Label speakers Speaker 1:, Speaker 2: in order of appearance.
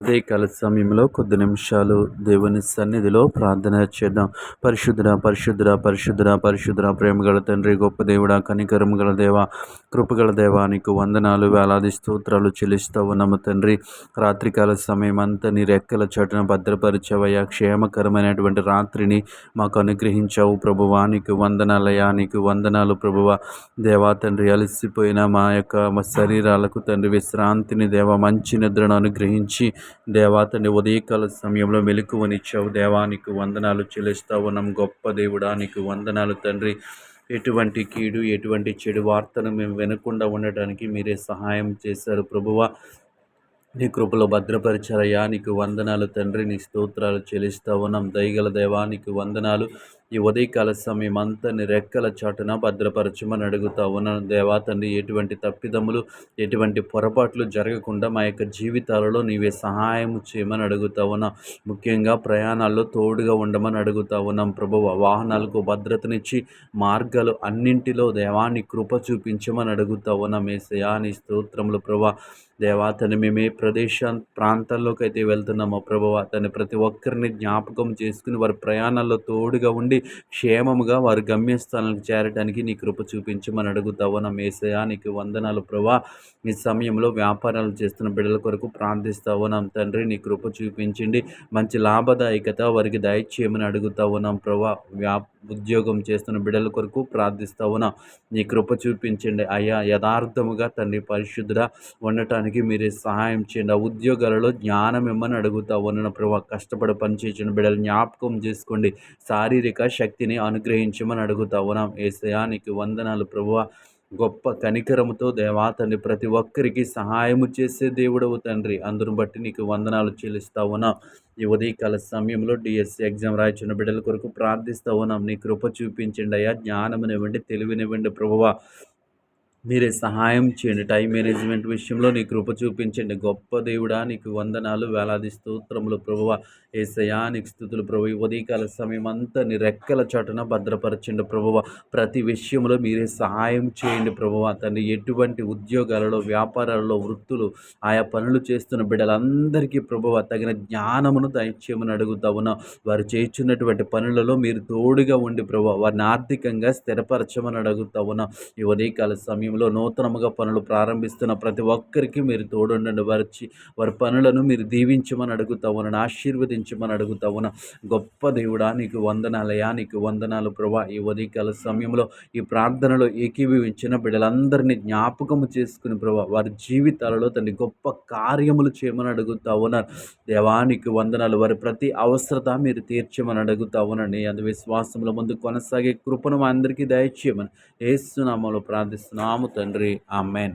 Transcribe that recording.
Speaker 1: ఉదయకాల సమయంలో కొద్ది నిమిషాలు దేవుని సన్నిధిలో ప్రార్థన చేద్దాం. పరిశుద్ధ పరిశుద్ధ పరిశుద్ధ పరిశుద్ధ ప్రేమగల తండ్రి గొప్ప దేవుడా కనికరం గల దేవ కృపగల దేవానికి వందనాలు వేలాది స్తోత్రాలు చెల్లిస్తూ ఉన్నాము తండ్రి. రాత్రికాల సమయం అంతా నీ రెక్కల చోటున భద్రపరిచవయ్యా క్షేమకరమైనటువంటి రాత్రిని మాకు అనుగ్రహించావు ప్రభువానికి వందనాలయానికి వందనాలు ప్రభువ. దేవా తండ్రి అలసిపోయిన మా యొక్క మా శరీరాలకు తండ్రి విశ్రాంతిని దేవ మంచి నిద్రను అనుగ్రహించి దేవాతని ఉదయకాల సమయంలో మెలకువనిచ్చావు. దేవానికి వందనాలు చెల్లిస్తా ఉన్నాం గొప్ప దేవుడానికి వందనాలు తండ్రి. ఎటువంటి కీడు ఎటువంటి చెడు వార్తను మేము వినకుండా ఉండటానికి మీరే సహాయం చేశారు ప్రభువ. నీ కృపలో భద్రపరిచారయ్యా. నీకు వందనాలు తండ్రి. నీ స్తోత్రాలు చెల్లిస్తా ఉన్నాం దయగల దేవానికి వందనాలు. ఈ ఉదయకాల సమయం అంతా నీ రెక్కల చాటున భద్రపరచమని అడుగుతా ఉన్నాను దేవా తండ్రి ఎటువంటి తప్పిదములు ఎటువంటి పొరపాట్లు జరగకుండా మా యొక్క జీవితాలలో నీవే సహాయం చేయమని అడుగుతా ఉన్నా ముఖ్యంగా ప్రయాణాల్లో తోడుగా ఉండమని అడుగుతా ఉన్నాం ప్రభు వాహనాలకు భద్రతనిచ్చి మార్గాలు అన్నింటిలో దేవాన్ని కృప చూపించమని అడుగుతా ఉన్నాం ఏసయా నీ స్తోత్రములు ప్రభా. దేవా తను మేము ఏ ప్రదేశ ప్రాంతాల్లోకి అయితే వెళ్తున్నామో ప్రభు తను ప్రతి ఒక్కరిని జ్ఞాపకం చేసుకుని వారి ప్రయాణాల్లో తోడుగా ఉండి క్షేమముగా వారు గమ్యస్థానానికి చేరడానికి నీ కృప చూపించమని అడుగుతావు. నా మేసయా నీకు వందనాలు ప్రభా. ఈ సమయంలో వ్యాపారాలు చేస్తున్న బిడ్డల కొరకు ప్రార్థిస్తావు. తండ్రి నీ కృప చూపించండి. మంచి లాభదాయకత వారికి దయచేయమని అడుగుతా ప్రభా వ్యా ఉద్యోగం చేస్తున్న బిడ్డల కొరకు ప్రార్థిస్తావునా నీ కృప చూపించండి. అయ్యా యథార్థముగా తండ్రి పరిశుద్ధ ఉండటానికి మీరే సహాయం చేయండి. ఆ ఉద్యోగాలలో జ్ఞానం ఇమ్మని అడుగుతా ప్రభా కష్టపడి పనిచేసిన బిడ్డలు జ్ఞాపకం చేసుకోండి. శారీరక శక్తిని అనుగ్రహించమని అడుగుతా ఉన్నాం ఏసయానికి వందనాలు ప్రభువ. గొప్ప కనికరముతో దేవా తండ్రి ప్రతి ఒక్కరికి సహాయము చేసే దేవుడవు తండ్రి. అందరు బట్టి నీకు వందనాలు చెల్లిస్తా ఉన్నాం ఈ ఉదయకాల సమయంలో డిఎస్సి ఎగ్జామ్ రాయించిన బిడ్డల కొరకు ప్రార్థిస్తా ఉన్నాం నీ కృప చూపించండి అయ్యా. జ్ఞానమునివ్వండి తెలివినివ్వండి ప్రభువ. మీరే సహాయం చేయండి. టైం మేనేజ్మెంట్ విషయంలో నీ కృప చూపించండి. గొప్ప దేవుడా నీకు వందనాలు వేలాది స్తోత్రములు ప్రభువ. ఏసయా నీకు స్థుతులు ప్రభు ఉదయకాల సమయం అంతా నీ రెక్కల చాటున భద్రపరచండి ప్రభువ. ప్రతి విషయంలో మీరే సహాయం చేయండి ప్రభువ. తండ్రి ఎటువంటి ఉద్యోగాలలో వ్యాపారాలలో వృత్తులు ఆయా పనులు చేస్తున్న బిడ్డలందరికీ ప్రభువ తగిన జ్ఞానమును దయచేయమని అడుగుతా వారు చేస్తున్నటువంటి పనులలో మీరు తోడుగా ఉండి ప్రభు వారిని ఆర్థికంగా స్థిరపరచమని అడుగుతా ఈ ఉదయకాల సమయం సమయంలో నూతనముగా పనులు ప్రారంభిస్తున్న ప్రతి ఒక్కరికి మీరు తోడుండండి. వారి వారి పనులను మీరు దీవించమని అడుగుతా ఉన్నాను ఆశీర్వదించమని అడుగుతా ఉన్నా గొప్ప దేవుడా నీకు వందనాలయా నీకు వందనాలు ప్రభా. ఈ ఉదయకాల సమయంలో ఈ ప్రార్థనలో ఏకీభవించిన బిడ్డలందరినీ జ్ఞాపకము చేసుకుని ప్రభా వారి జీవితాలలో తండ్రి గొప్ప కార్యములు చేయమని అడుగుతా ఉన్నారు దేవానికి వందనాలు. వారి ప్రతి అవసరత మీరు తీర్చమని అడుగుతా ఉన్నాను అందు విశ్వాసంలో ముందు కొనసాగే కృపను మా అందరికీ దయచేయమని ఏసునామలో ప్రార్థిస్తున్నాము. తండ్రి ఆమెన్.